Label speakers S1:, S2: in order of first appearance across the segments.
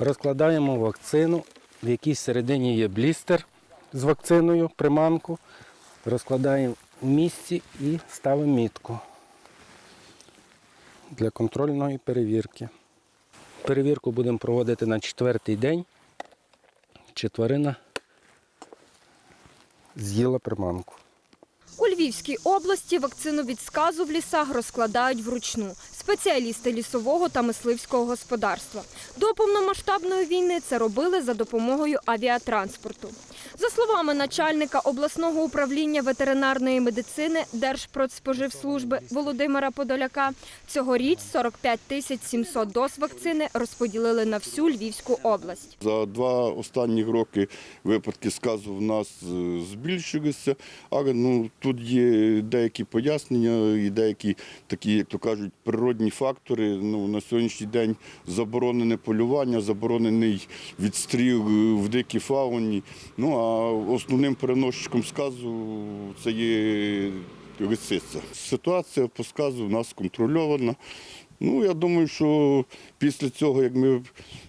S1: Розкладаємо вакцину, в якій середині є блістер з вакциною, приманку. Розкладаємо в місці і ставимо мітку для контрольної перевірки. Перевірку будемо проводити на четвертий день. Чи тварина з'їла приманку.
S2: Львівській області вакцину від сказу в лісах розкладають вручну. Спеціалісти лісового та мисливського господарства. До повномасштабної війни це робили за допомогою авіатранспорту. За словами начальника обласного управління ветеринарної медицини Держпродспоживслужби Володимира Подоляка, цьогоріч 45 тисяч 700 доз вакцини розподілили на всю Львівську область.
S3: За два останні роки випадки сказу в нас е, збільшилися, але ну, тут є деякі пояснення і деякі такі, як то кажуть, природні фактори. Ну, на сьогоднішній день заборонене полювання, заборонений відстріл е, в дикій фауні. Ну а основним переносчиком сказу це є лисиця. Ситуація по сказу в нас контрольована. Ну, я думаю, що після цього, як ми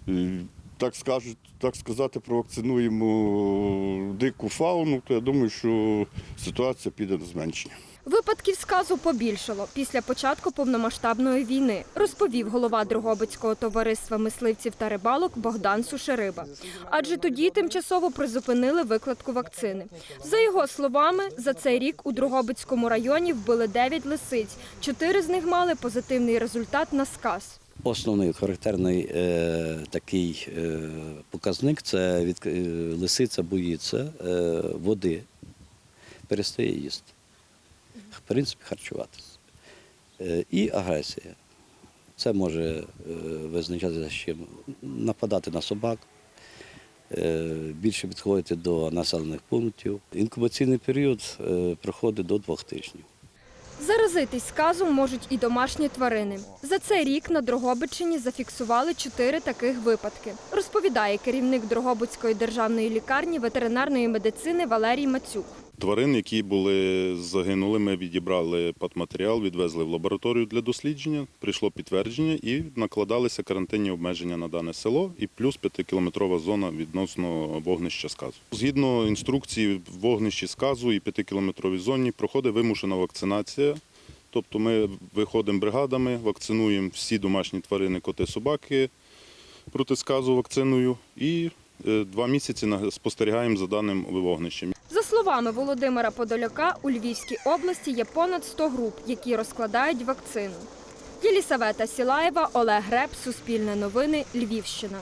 S3: е, так скажуть, так сказати, провакцинуємо дику фауну, то я думаю, що ситуація піде на зменшення.
S2: Випадків сказу побільшало після початку повномасштабної війни, розповів голова Дрогобицького товариства мисливців та рибалок Богдан Сушериба. Адже тоді тимчасово призупинили викладку вакцини. За його словами, за цей рік у Дрогобицькому районі вбили 9 лисиць. Чотири з них мали позитивний результат на сказ.
S4: Основний характерний е, такий е, показник це від, е, лисиця боїться е, води, перестає їсти, в принципі, харчуватися. Е, і агресія. Це може е, визначатися чим нападати на собак, е, більше підходити до населених пунктів. Інкубаційний період е, проходить до двох тижнів.
S2: Заразитись сказом можуть і домашні тварини. За цей рік на Дрогобичині зафіксували чотири таких випадки. Розповідає керівник Дрогобицької державної лікарні ветеринарної медицини Валерій Мацюк.
S5: Тварин, які були загинули, ми відібрали патматеріал, відвезли в лабораторію для дослідження. Прийшло підтвердження і накладалися карантинні обмеження на дане село, і плюс п'ятикілометрова зона відносно вогнища сказу. Згідно інструкції, в вогнищі сказу і п'ятикілометровій зоні проходить вимушена вакцинація. Тобто ми виходимо бригадами, вакцинуємо всі домашні тварини, коти, собаки проти сказу вакциною і е, два місяці спостерігаємо за даним вогнищем.
S2: За словами Володимира Подоляка, у Львівській області є понад 100 груп, які розкладають вакцину. Єлісавета Сілаєва, Олег Греб, Суспільне новини, Львівщина.